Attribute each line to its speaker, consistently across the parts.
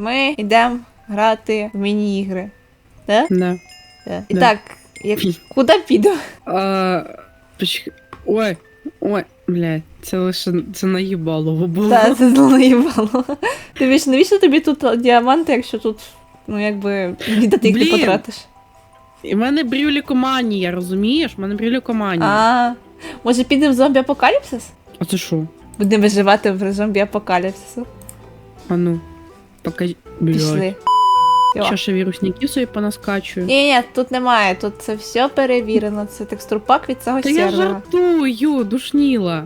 Speaker 1: ми йдемо грати в міні-ігри. Да?
Speaker 2: Да.
Speaker 1: Да. І
Speaker 2: Да.
Speaker 1: так, як... куди підемо?
Speaker 2: А, почекай. Ой, ой, блядь, це лише це наїбалово було.
Speaker 1: Та, це злоїбало. Тобі ж навіщо тобі тут діаманти, якщо тут, ну якби, ніде ти їх не
Speaker 2: Блін.
Speaker 1: потратиш?
Speaker 2: І в мене брюлікоманія, розумієш? В мене брюлікоманія.
Speaker 1: А, може підемо в зомбі-апокаліпсис?
Speaker 2: А це що?
Speaker 1: Будемо виживати в зомбі-апокаліпсису.
Speaker 2: А ну, покажи.
Speaker 1: Пішли.
Speaker 2: Що ще вірусників собі понаскачую?
Speaker 1: Ні, ні, тут немає, тут це все перевірено, це текстурпак від цього
Speaker 2: Та я жартую, душніла.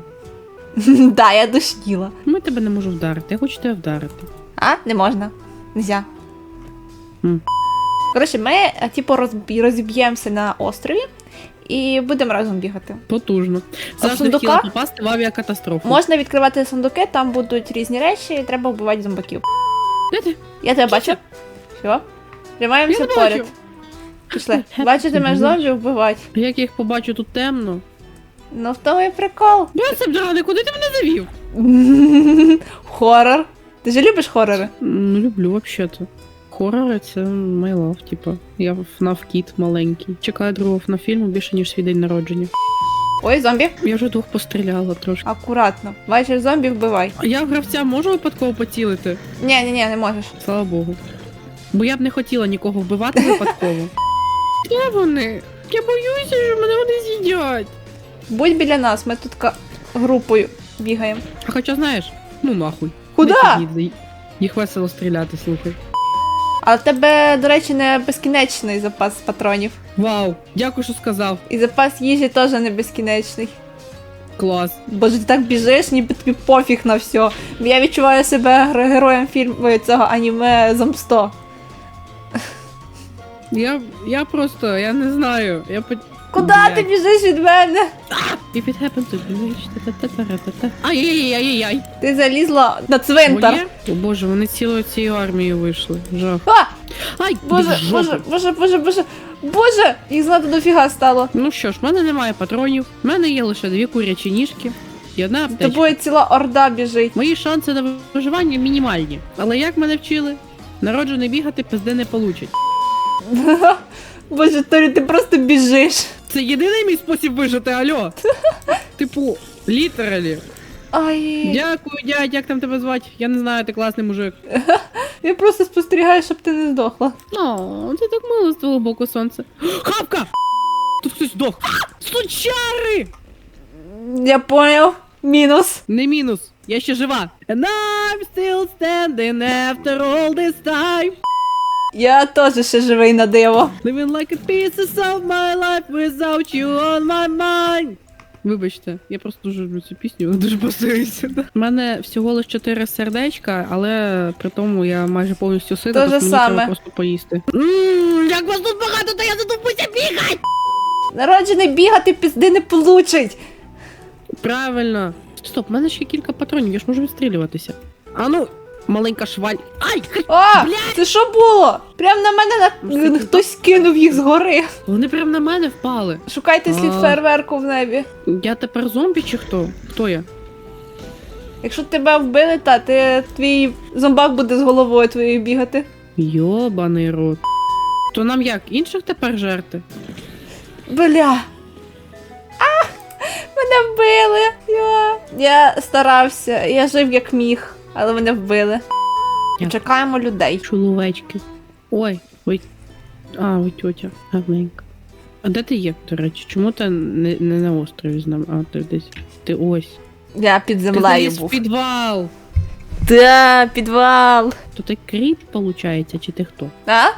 Speaker 1: Да, я душніла.
Speaker 2: Ми тебе не можу вдарити, я хочу тебе вдарити.
Speaker 1: А, не можна. Нельзя.
Speaker 2: М.
Speaker 1: Коротше, ми, е, типу, розбі- розіб'ємося на острові і будемо разом бігати.
Speaker 2: Потужно. Завжди
Speaker 1: сундуках?
Speaker 2: хотіла попасти в авіакатастрофу.
Speaker 1: Можна відкривати сундуки, там будуть різні речі, і треба вбивати зомбаків.
Speaker 2: Де ти?
Speaker 1: Я тебе бачу. Що? Тримаємося
Speaker 2: Я не
Speaker 1: поряд.
Speaker 2: бачу.
Speaker 1: Пішли. Бачите, меж зомбі вбивати.
Speaker 2: Як я їх побачу тут темно.
Speaker 1: Ну в тому і прикол.
Speaker 2: Йосип Драний, куди ти мене завів?
Speaker 1: Хорор. Ти ж любиш хорори?
Speaker 2: Ну, люблю вообще-то. Хорори це my love, типа. Я FNAF кіт маленький. Чекаю другого FNAF фільму більше, ніж свій день народження.
Speaker 1: Ой, зомбі.
Speaker 2: Я вже двох постріляла трошки.
Speaker 1: Акуратно. Бачиш зомбі, вбивай.
Speaker 2: А я в гравця можу випадково поцілити?
Speaker 1: Ні, ні, ні, не можеш.
Speaker 2: Слава Богу. Бо я б не хотіла нікого вбивати випадково. Де вони? Я боюся, що мене вони з'їдять.
Speaker 1: Будь біля нас, ми тут групою бігаємо.
Speaker 2: А хоча знаєш, ну нахуй.
Speaker 1: Куди?
Speaker 2: Не. Їх весело стріляти, слухай.
Speaker 1: А в тебе, до речі, не безкінечний запас патронів.
Speaker 2: Вау, дякую, що сказав.
Speaker 1: І запас їжі теж не безкінечний.
Speaker 2: Клас.
Speaker 1: Боже, ти так біжиш, ніби тобі пофіг на все. Я відчуваю себе героєм фільму цього аніме Зомсто.
Speaker 2: Я, я просто, я не знаю. Я по...
Speaker 1: Куди ти біжиш від мене?
Speaker 2: If it happened to be. Ай-яй-яй-яй-яй.
Speaker 1: Ти залізла на цвинтар.
Speaker 2: О боже, вони цілою цією армією вийшли. Жах.
Speaker 1: А!
Speaker 2: Ай,
Speaker 1: Боже,
Speaker 2: від
Speaker 1: боже, боже, боже, боже, боже! Їх знати дофіга стало.
Speaker 2: Ну що ж, в мене немає патронів, в мене є лише дві курячі ніжки і одна
Speaker 1: З
Speaker 2: аптечка.
Speaker 1: тобою ціла орда біжить.
Speaker 2: Мої шанси на виживання мінімальні. Але як мене вчили, народжений бігати пизди не получить.
Speaker 1: Боже, Торі, ти просто біжиш.
Speaker 2: Це єдиний мій спосіб вижити, альо. типу, літералі.
Speaker 1: Ай,
Speaker 2: Дякую, дядь, як там тебе звати? Я не знаю, ти класний мужик.
Speaker 1: я просто спостерігаю, щоб ти не здохла.
Speaker 2: О, це так мило з твого боку сонце. Хавка! Тут хтось здох. Сучари!
Speaker 1: Я поняв. Мінус.
Speaker 2: Не мінус, я ще жива. And I'm still standing after all this time.
Speaker 1: Я теж ще живий на диво.
Speaker 2: Living like a pieces of my life without you on my mind. Вибачте, я просто дуже люблю цю пісню, вона дуже пасується. У мене всього лише 4 сердечка, але при тому я майже повністю сита,
Speaker 1: То же
Speaker 2: тож мені
Speaker 1: саме.
Speaker 2: треба просто поїсти. Ммм, як вас тут багато, то я задумуся бігати!
Speaker 1: Народжений бігати пізди не получить.
Speaker 2: Правильно. Стоп, в мене ще кілька патронів, я ж можу відстрілюватися. А ну, маленька шваль. Ай!
Speaker 1: А,
Speaker 2: Блядь!
Speaker 1: це що було? Прям на мене на...
Speaker 2: Ну,
Speaker 1: хтось кинув їх згори.
Speaker 2: Вони прям на мене впали.
Speaker 1: Шукайте слід
Speaker 2: А.
Speaker 1: фейерверку в небі.
Speaker 2: Я тепер зомбі чи хто? Хто я?
Speaker 1: Якщо тебе вбили, та ти твій зомбак буде з головою твоєю бігати.
Speaker 2: Йобаний рот. То нам як, інших тепер жерти?
Speaker 1: Бля. А! Мене вбили. Я, я старався, я жив як міг, але мене вбили.
Speaker 2: Я-
Speaker 1: Чекаємо людей.
Speaker 2: Чоловечки. Ой, ой. А, ой, тьотя, гарненька. А де ти є, до речі? Чому ти не, не на острові з нами? А, ти десь. Ти ось.
Speaker 1: Я під землею
Speaker 2: в
Speaker 1: був.
Speaker 2: підвал.
Speaker 1: Та, підвал.
Speaker 2: То ти кріп, виходить, чи ти хто?
Speaker 1: А?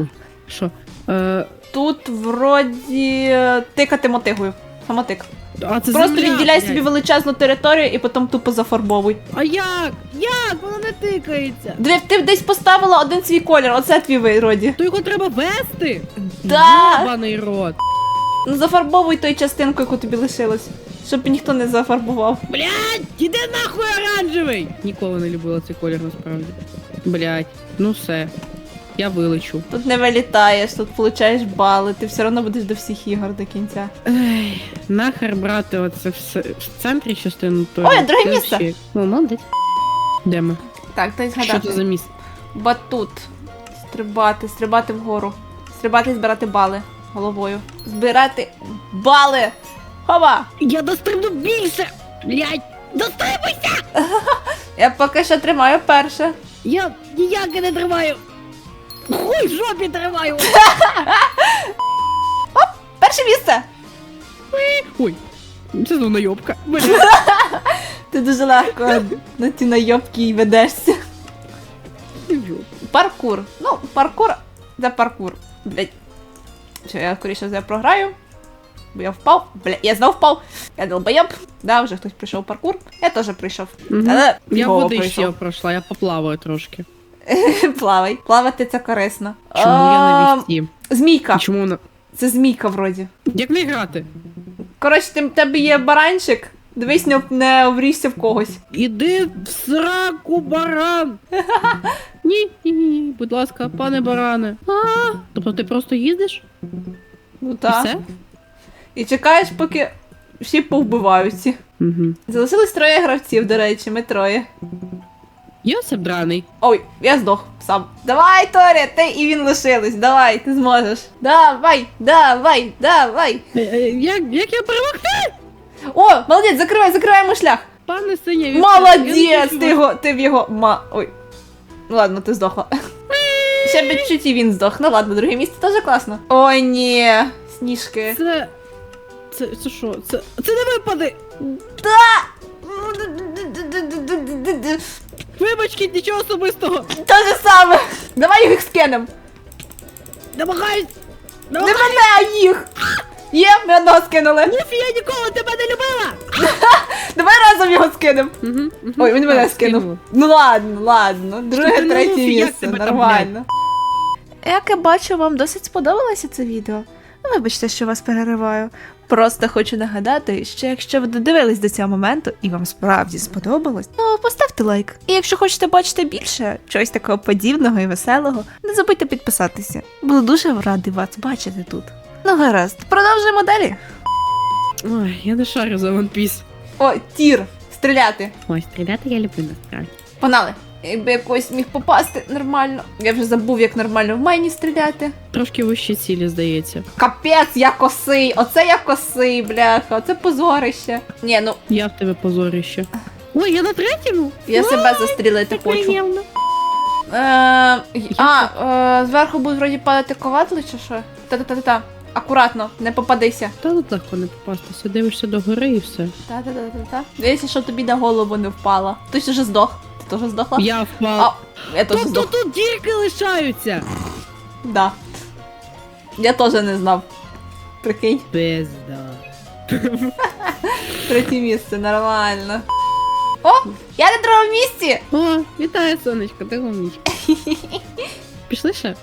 Speaker 2: Що? Е,
Speaker 1: Тут вроді тикати мотигою. Самотик.
Speaker 2: А це
Speaker 1: Просто
Speaker 2: земля,
Speaker 1: відділяй
Speaker 2: блядь.
Speaker 1: собі величезну територію і потім тупо зафарбовуй.
Speaker 2: А як? Як? Воно не тикається.
Speaker 1: Диви, ти десь поставила один свій колір, оце твій вроді.
Speaker 2: То його треба вести?
Speaker 1: Да.
Speaker 2: Йобаний рот.
Speaker 1: Ну зафарбовуй той частинку, яку тобі лишилось. Щоб ніхто не зафарбував.
Speaker 2: Блять, іди нахуй оранжевий! Ніколи не любила цей колір насправді. Блять, ну все. Я вилечу.
Speaker 1: Тут не вилітаєш, тут получаєш бали, ти все одно будеш до всіх ігор до кінця.
Speaker 2: Ей, нахер брати оце все в центрі частину то.
Speaker 1: Ой, друге місце!
Speaker 2: Ну, молодець. Де ми?
Speaker 1: Так, дай
Speaker 2: Що
Speaker 1: згадати.
Speaker 2: це за місце?
Speaker 1: Батут. Стрибати, стрибати вгору. Стрибати і збирати бали головою. Збирати бали! Хова!
Speaker 2: Я дострибну більше! Блять! Дострибуйся!
Speaker 1: Я поки що тримаю перше.
Speaker 2: Я ніяк не тримаю! Хуй в жопі тримаю!
Speaker 1: Оп, Перше місце!
Speaker 2: Ой, це знову найобка.
Speaker 1: Ти дуже легко на ті найобки й ведешся. Паркур. Ну, паркур це паркур. Блять. Що я скоріше за програю. Бо я впав. Бля, я знов впав. Я долбоєб. Да, вже хтось прийшов паркур. Я теж прийшов. Але
Speaker 2: Я
Speaker 1: фігово
Speaker 2: води
Speaker 1: пройшов.
Speaker 2: пройшла, я поплаваю трошки.
Speaker 1: Плавай. Плавати це корисно.
Speaker 2: Чому я на
Speaker 1: А,
Speaker 2: вісті?
Speaker 1: Змійка.
Speaker 2: Чому вона?
Speaker 1: Це змійка вроді.
Speaker 2: Як не грати?
Speaker 1: Коротше, ти- в тебе є баранчик. Дивись, не, не вріжся в когось.
Speaker 2: Іди в сраку, баран! Ні, ні, ні, ні, будь ласка, пане баране. А, тобто ти просто їздиш?
Speaker 1: Ну
Speaker 2: І
Speaker 1: так.
Speaker 2: все?
Speaker 1: І чекаєш, поки всі повбиваються.
Speaker 2: Угу.
Speaker 1: Залишилось троє гравців, до речі, ми троє.
Speaker 2: Йосип драний.
Speaker 1: Ой, я здох сам. Давай, Торі, ти і він лишились. Давай, ти зможеш. Давай, давай, давай.
Speaker 2: Е, е, Як, як я перемогти?
Speaker 1: О, молодець, закривай, закриваємо шлях.
Speaker 2: Пане синя, він- я
Speaker 1: Молодець,
Speaker 2: не
Speaker 1: ти
Speaker 2: хочу
Speaker 1: його, ти в його. Ма. Ой. Ну ладно, ти здохла. Ще б чуть і він здох. Ну ладно, друге місце теж класно. Ой, ні. Сніжки.
Speaker 2: Це. Це, це що? Це, це не випади! Вибачки, нічого особистого!
Speaker 1: Те же саме. Давай їх скинем.
Speaker 2: Намагаюсь!
Speaker 1: Не мене, а їх. Є, ми одного скинули.
Speaker 2: Ніфі, я ніколи тебе не любила!
Speaker 1: Давай разом його скинем.
Speaker 2: Угу,
Speaker 1: Ой, він мене скинув. Ну ладно, ладно. Друге,
Speaker 2: Ти не
Speaker 1: третє
Speaker 2: Луфі, як
Speaker 1: місце,
Speaker 2: тебе там,
Speaker 1: нормально. Як я бачу, вам досить сподобалося це відео. Ну, Вибачте, що вас перериваю. Просто хочу нагадати, що якщо ви додивились до цього моменту і вам справді сподобалось, то поставте лайк. І якщо хочете бачити більше чогось такого подібного і веселого, не забудьте підписатися. Буду дуже радий вас бачити тут. Ну гаразд, продовжуємо далі.
Speaker 2: Ой, я не шарю за One Piece.
Speaker 1: О, тір, стріляти.
Speaker 2: Ой, стріляти я люблю насправді.
Speaker 1: Погнали. Якби якось міг попасти нормально. Я вже забув, як нормально в майні стріляти.
Speaker 2: Трошки вище цілі, здається.
Speaker 1: Капець, я косий. Оце я косий, бляха. Оце позорище. Ні, ну
Speaker 2: Я в тебе позорище. Ой, я на третьому?
Speaker 1: я себе застрілити хочу.
Speaker 2: Приємно.
Speaker 1: Е, а, е, зверху будуть вроді падати ковадли чи що? Та-та-та-та. Акуратно, не попадися.
Speaker 2: Та тут легко не попастися, дивишся до гори і все.
Speaker 1: Та-та-та-та-та. Дивіться, щоб тобі на голову не впало. Ти ж вже здох. Ти теж здохла?
Speaker 2: Я
Speaker 1: А,
Speaker 2: впав.
Speaker 1: я теж
Speaker 2: Тобто
Speaker 1: здох.
Speaker 2: тут дірки лишаються.
Speaker 1: Да. Я теж не знав. Прикинь.
Speaker 2: Пизда.
Speaker 1: Третє місце, нормально. О, я на другому місці!
Speaker 2: О, вітаю, сонечко, ти умнічка. Пішли ще?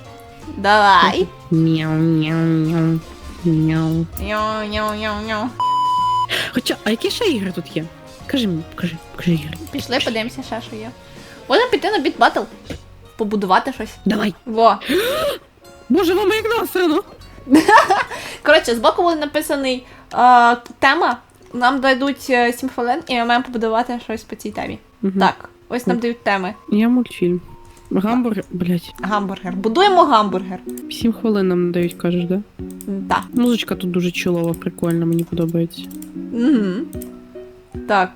Speaker 1: Давай.
Speaker 2: Мяу, мяу, мяу. Мяу.
Speaker 1: Няу-няу-няу-няу.
Speaker 2: Хоча, а які ще ігри тут є? Кажи мені, покажи, покажи ігри.
Speaker 1: Пішли, подивимося, ще що є. Можна піти на біт батл. Побудувати щось.
Speaker 2: Давай.
Speaker 1: Во.
Speaker 2: Боже, вам як насрано.
Speaker 1: Коротше, збоку буде написаний е, тема. Нам дадуть 7 хвилин, і ми маємо побудувати щось по цій темі.
Speaker 2: Мгм.
Speaker 1: Так, ось нам дають теми.
Speaker 2: Я мультфільм. Гамбургер, блять,
Speaker 1: Гамбургер. Будуємо гамбургер.
Speaker 2: сім хвилин нам дають, кажеш, да?
Speaker 1: Так.
Speaker 2: Музичка тут дуже чолова, прикольна, мені подобається.
Speaker 1: Угу. Так.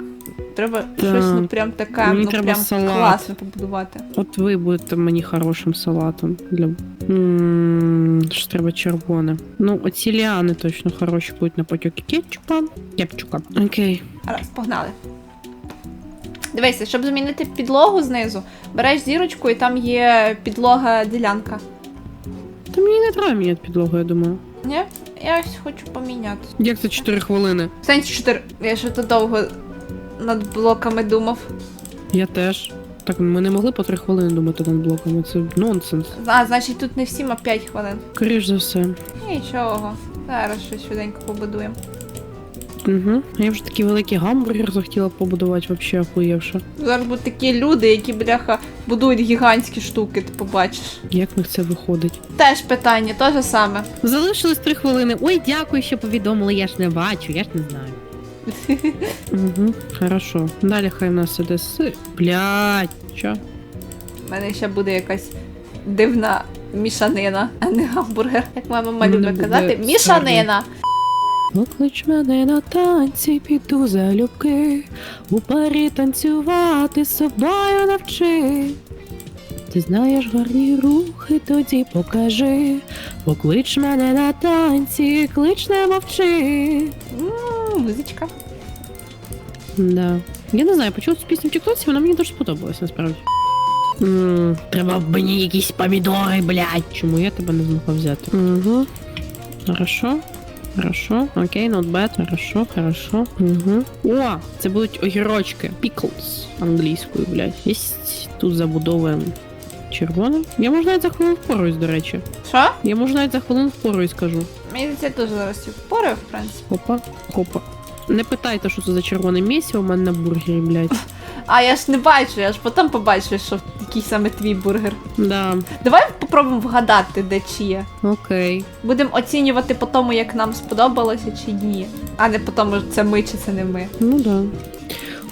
Speaker 1: Треба щось ну прям таке,
Speaker 2: Мені
Speaker 1: ну
Speaker 2: треба
Speaker 1: прям
Speaker 2: салат.
Speaker 1: класно побудувати.
Speaker 2: От ви будете мені хорошим салатом для. М, Що треба червоне. Ну, оці ліани точно хороші будуть на потокі кетчупа. Кепчука. Окей.
Speaker 1: Раз, погнали. Дивися, щоб змінити підлогу знизу, береш зірочку і там є підлога ділянка.
Speaker 2: Та мені не треба міняти підлогу, я думаю.
Speaker 1: Ні? Я ось хочу поміняти.
Speaker 2: Як це 4 хвилини?
Speaker 1: В сенсі 4. Я ще то довго над блоками думав.
Speaker 2: Я теж. Так, ми не могли по 3 хвилини думати над блоками. Це нонсенс.
Speaker 1: А, значить тут не всім, а 5 хвилин.
Speaker 2: Скоріш за все.
Speaker 1: Нічого. Зараз щось швиденько побудуємо.
Speaker 2: Угу. Я вже такий великий гамбургер захотіла побудувати, вообще охуєвши.
Speaker 1: Зараз будуть такі люди, які, бляха, будують гігантські штуки, ти побачиш.
Speaker 2: Як в них це виходить?
Speaker 1: Теж питання, те же саме.
Speaker 2: Залишилось 3 хвилини. Ой, дякую, що повідомили, я ж не бачу, я ж не знаю. Угу, хорошо. Далі хай в нас іде с. Блять, що?
Speaker 1: У мене ще буде якась дивна мішанина, а не гамбургер. Як моя мама любить казати, мішанина.
Speaker 2: Поклич мене на танці, піду залюбки, у парі танцювати з собою навчи. Ти знаєш гарні рухи, тоді покажи. Поклич мене на танці, клич не мовчи.
Speaker 1: Музичка.
Speaker 2: Да. Я не знаю, почула цю пісню в Тіктоці, вона мені дуже сподобалась насправді. м треба б мені якісь помідори, блядь. Чому я тебе не змогла взяти? Угу. Хорошо. Хорошо, окей, not bad, хорошо, хорошо. Угу. О, це будуть огірочки. Pickles англійською, блядь. Єсть тут забудовуємо червоним. Я можу навіть за хвилину впораюсь, до речі.
Speaker 1: Що?
Speaker 2: Я можу навіть за хвилину впораюсь, скажу.
Speaker 1: Мені це теж зараз впораю, в принципі.
Speaker 2: Хопа, хопа. Не питайте, що це за червоне місце у мене на бургері, блядь.
Speaker 1: А я ж не бачу, я ж потім побачу, що який саме твій бургер.
Speaker 2: Да,
Speaker 1: Давай попробуємо вгадати, де чиє.
Speaker 2: окей.
Speaker 1: Будемо оцінювати по тому, як нам сподобалося чи ні. А не по тому, це ми чи це не ми.
Speaker 2: Ну да.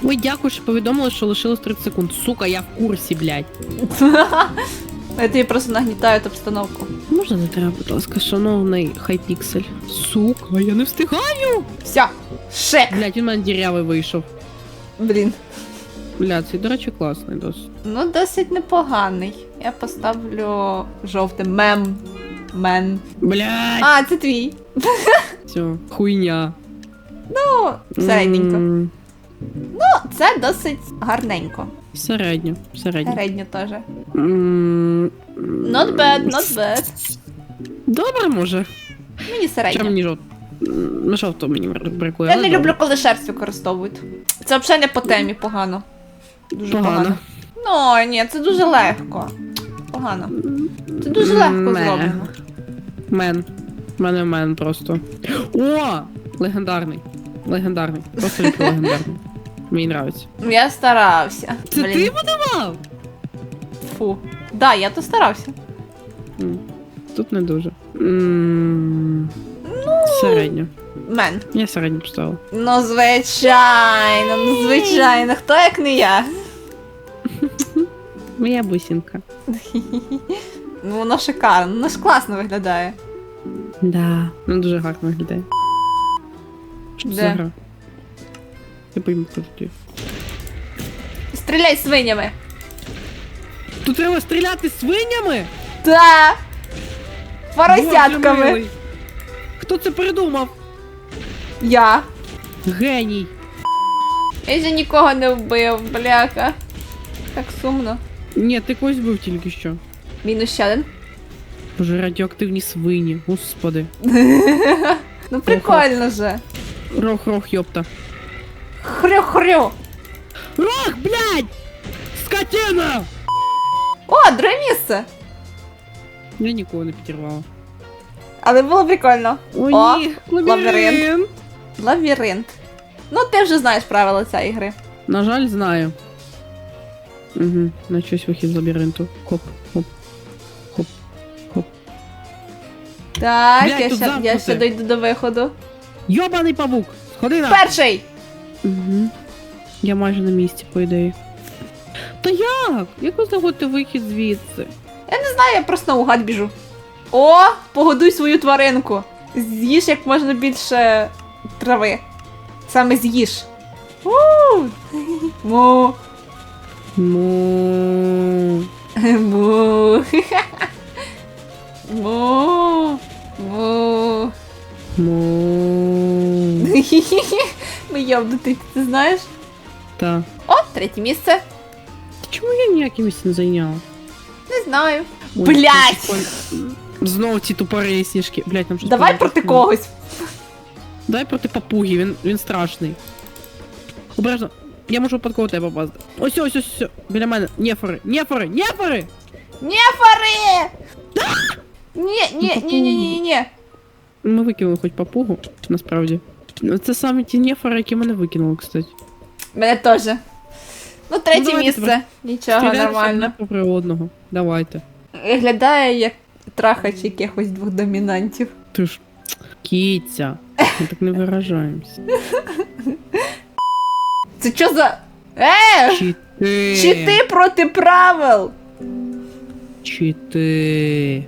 Speaker 2: Ой, дякую, що повідомили, що лишилось 30 секунд. Сука, я в курсі, блядь.
Speaker 1: Я тобі просто нагнітаю обстановку.
Speaker 2: Можна не треба, будь ласка, шановний хайпіксель. Сука, я не встигаю.
Speaker 1: Все, шек!
Speaker 2: Блядь, він в мене дірявий вийшов.
Speaker 1: Блін.
Speaker 2: Блядь, цей, до речі, класний досить.
Speaker 1: Ну, досить непоганий. Я поставлю жовтий мем. Мен.
Speaker 2: Блядь,
Speaker 1: А, це твій.
Speaker 2: все, хуйня.
Speaker 1: Ну, середненько.
Speaker 2: М,
Speaker 1: Це досить гарненько.
Speaker 2: Середньо, середньо.
Speaker 1: Середньо теж.
Speaker 2: М,
Speaker 1: Not bad, not bad.
Speaker 2: Добре, може.
Speaker 1: Мені
Speaker 2: Чим
Speaker 1: середньо.
Speaker 2: мені жовт? М, Жовто мені бракує.
Speaker 1: Я
Speaker 2: але
Speaker 1: не
Speaker 2: добре.
Speaker 1: люблю, коли шерсть використовують. Це взагалі не по темі, погано. Дуже погано.
Speaker 2: Погано.
Speaker 1: Ну, ні, це дуже легко. Погано. Це дуже легко
Speaker 2: Ме.
Speaker 1: зроблено.
Speaker 2: Мен. У мене мен просто. О! Легендарний. Легендарний. Просто люблю легендарний. Мені нравиться.
Speaker 1: Я старався.
Speaker 2: Це
Speaker 1: Блін,
Speaker 2: ти будував?
Speaker 1: Фу. Да, я то старався.
Speaker 2: М, Тут не дуже. М, Середньо.
Speaker 1: Мен.
Speaker 2: Я середньо поставила.
Speaker 1: Ну, звичайно, ну звичайно. Хто як не я?
Speaker 2: Моя бусинка.
Speaker 1: Ну, воно шикарно, воно ж класно виглядає.
Speaker 2: Да. Ну дуже гарно виглядає. Що це за гра? Я пойму, тут.
Speaker 1: Стріляй свинями.
Speaker 2: Тут треба стріляти свинями?
Speaker 1: Та!
Speaker 2: Боже
Speaker 1: Поросятками.
Speaker 2: милий. Хто це придумав?
Speaker 1: Я.
Speaker 2: Геній.
Speaker 1: Я ще нікого не вбив, бляха. Так сумно.
Speaker 2: Ні, ти когось був тільки що.
Speaker 1: Мінус ще один.
Speaker 2: Боже, радіоактивні свині, господи.
Speaker 1: Ну прикольно же.
Speaker 2: Рох, рох, йопта.
Speaker 1: Хрю-хрю.
Speaker 2: Рох, блядь! Скотина!
Speaker 1: О, друге місце.
Speaker 2: Я нікого не підірвала.
Speaker 1: Але було прикольно.
Speaker 2: О,
Speaker 1: О,
Speaker 2: ні,
Speaker 1: лабіринт. Лабіринт. Ну, ти вже знаєш правила цієї гри.
Speaker 2: На жаль, знаю. Угу, на щось вихід з лабіринту. Хоп, хоп, хоп, хоп.
Speaker 1: Так,
Speaker 2: Блядь,
Speaker 1: я
Speaker 2: тут
Speaker 1: ще, я ще дойду до виходу.
Speaker 2: Йобаний павук! Сходи на!
Speaker 1: Перший!
Speaker 2: Угу. Я майже на місці, по ідеї. Та як? Як ви знаходите вихід звідси?
Speaker 1: Я не знаю, я просто наугад біжу. О, погодуй свою тваринку. З'їж як можна більше трави. Саме з'їж. Му.
Speaker 2: Ну.
Speaker 1: Му. Му. Му.
Speaker 2: Ну.
Speaker 1: Ми йобнути, ти знаєш?
Speaker 2: Та.
Speaker 1: О, третє місце.
Speaker 2: Чому я ніяке місце не зайняла?
Speaker 1: Не знаю.
Speaker 2: Це. Знову ці тупорі сніжки. Блять, там щось
Speaker 1: Давай проти когось.
Speaker 2: Давай проти папуги, він, він страшний. Обережно. Я можу випадково тебе попасти. Ось, ось, ось, ось. Біля мене. Нефори, нефори, нефори!
Speaker 1: Нефари! Ні, ні, ні, ні, ні, ні.
Speaker 2: Ми викинули хоч папугу, насправді. Ну, Це саме ті нефори, які мене викинули, кстати.
Speaker 1: Мене теж. Ну, третє
Speaker 2: давайте
Speaker 1: місце.
Speaker 2: тепер
Speaker 1: Нічого,
Speaker 2: Стріляємося
Speaker 1: нормально.
Speaker 2: попри одного. Давайте.
Speaker 1: Виглядає як трахач якихось двох домінантів.
Speaker 2: Ти ж кіця. Ми так не виражаємося.
Speaker 1: Це що за. Е!
Speaker 2: Чи ти?
Speaker 1: Чи ти проти правил?
Speaker 2: Чити.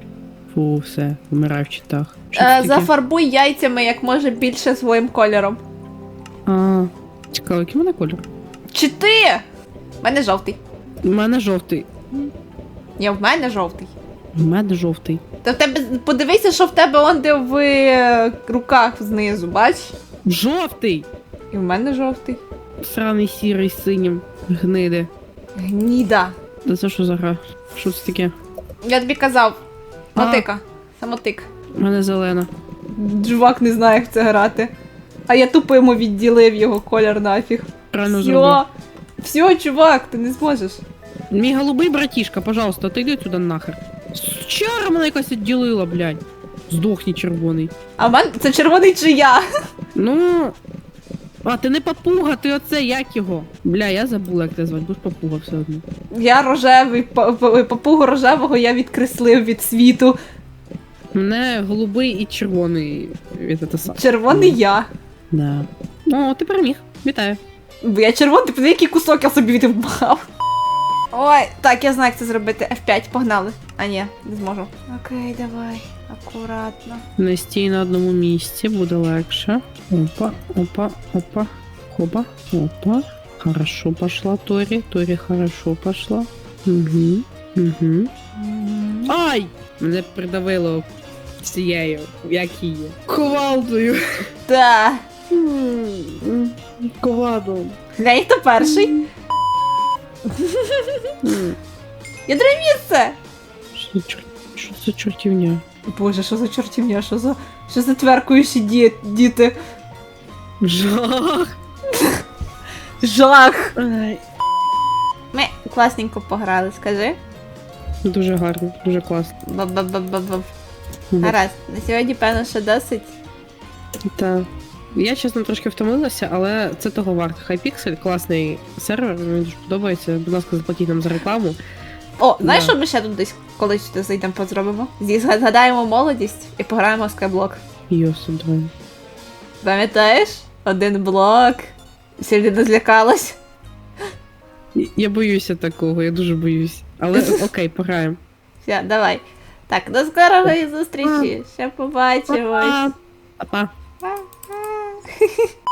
Speaker 2: Фу, все, вмираю в читах. Що
Speaker 1: Е,
Speaker 2: таке?
Speaker 1: зафарбуй яйцями як може більше своїм кольором.
Speaker 2: А, цікаво, який в мене кольор?
Speaker 1: Чи ти? У мене жовтий.
Speaker 2: У мене жовтий.
Speaker 1: Ні, в мене жовтий.
Speaker 2: Мене жовтий.
Speaker 1: Та в тебе подивися, що в тебе он де в е, руках знизу, бач?
Speaker 2: Жовтий!
Speaker 1: І в мене жовтий.
Speaker 2: Сраний сірий з синім. Гниде.
Speaker 1: Гніда.
Speaker 2: Та це що за гра? Що це таке?
Speaker 1: Я тобі казав.
Speaker 2: А.
Speaker 1: Мотика. Самотик.
Speaker 2: У мене зелена.
Speaker 1: Чувак не знає, як це грати. А я тупо йому відділив його колір нафіг.
Speaker 2: Правильно зробив.
Speaker 1: Все, все, чувак, ти не зможеш.
Speaker 2: Мій голубий братішка, пожалуйста, отойди сюди нахер. Чара мене якась відділила, блядь. Здохні червоний.
Speaker 1: А в мене це червоний чи я?
Speaker 2: Ну. А, ти не папуга, ти оце як його? Бля, я забула, як тебе звати, ж папуга все одно.
Speaker 1: Я рожевий, па- па- папугу рожевого я відкреслив від світу.
Speaker 2: Мене голубий і червоний від це саме.
Speaker 1: Червоний я.
Speaker 2: Да. О, ти переміг. Вітаю.
Speaker 1: Бо я червоний, ти подиви, який кусок я собі відбав. Ой, так, я знаю, як це зробити. F5, погнали. А ні, не зможу. Окей, давай. Акуратно.
Speaker 2: Не стій на одному місці, буде легше. Опа, опа, опа. Хопа, опа. Хорошо пошла Тори. Тори хорошо пошла. Угу. Угу. Ай! Мене придавило цією, як її. Ковалдою.
Speaker 1: Та.
Speaker 2: Ковадом.
Speaker 1: Глянь, хто перший. Я друге місце.
Speaker 2: За чор... Що за чортівня?
Speaker 1: Боже, що за чортівня, що за. Що за тверкуючі ді... діти?
Speaker 2: Жах!
Speaker 1: Жах!
Speaker 2: Ай.
Speaker 1: Ми класненько пограли, скажи.
Speaker 2: Дуже гарно, дуже класно.
Speaker 1: Баб-баб-баб. Гаразд, на сьогодні, певно, що досить.
Speaker 2: Та. Я, чесно, трошки втомилася, але це того варто. Хайпіксель класний сервер, мені дуже подобається. Будь ласка, заплатіть нам за рекламу.
Speaker 1: О, знаєш, що ми ще тут десь колись зайдемо позробимо? Зі- Згадаємо молодість і пограємо в скайблок.
Speaker 2: Йосу, давай.
Speaker 1: Пам'ятаєш? Один блок. Людина злякалась.
Speaker 2: Я боюся такого, я дуже боюсь. Але окей, пограємо.
Speaker 1: Все, давай. Так, до скорої зустрічі. Ще побачимось. Па-па.